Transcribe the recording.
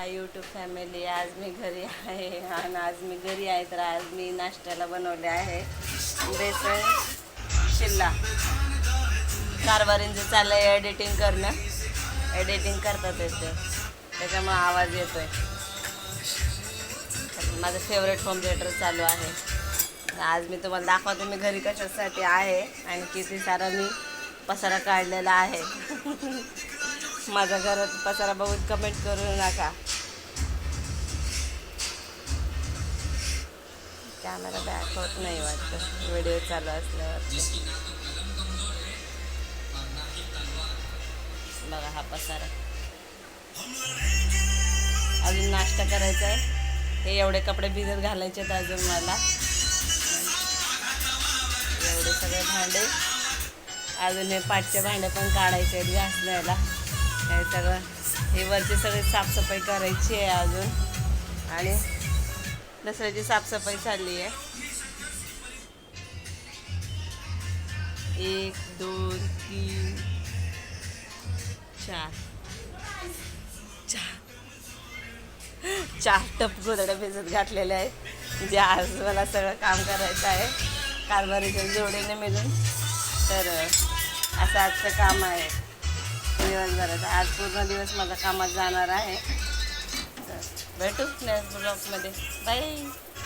Hi YouTube family आज मी घरी आहे आणि आज मी घरी आहे तर आज मी नाश्त्याला बनवले आहे. बेसन शिल्ला कारभारींचं आहे एडिटिंग करणं. एडिटिंग करतात येते त्याच्यामुळं आवाज येतोय. माझं फेवरेट होम थिएटर चालू आहे. आज मी तुम्हाला दाखवतो मी घरी कशासाठी आहे आणि किती सारा मी पसारा काढलेला आहे. माझ्या घरात पसारा बघून कमेंट करू नका. कॅमेरा बॅक होत नाही वाटतं. व्हिडिओ चालू असल्यावर. बघा हा पसारा. अजून नाश्ता करायचा आहे हे एवढे कपडे भिजत घालायचे आहेत अजून मला. एवढे सगळे भांडे. अजून हे पाठचे भांडे पण काढायचे आहेत घासण्याला हे सगळं हे वरची सगळी साफसफाई करायची आहे अजून. आणि दसऱ्याची साफसफाई चालली आहे. एक दोन तीन चार. चार. चार टप गोदड्या भिजत घातलेल्या आहेत. जे आज मला सगळं काम करायचं आहे. कारभारीच्या जोडीने मिळून. तर असं आजचं काम आहे. दिवसभराचं आज पूर्ण दिवस माझा कामात जाणार आहे. भेटूच भेटू नेक्स्ट ब्लॉगमध्ये बाय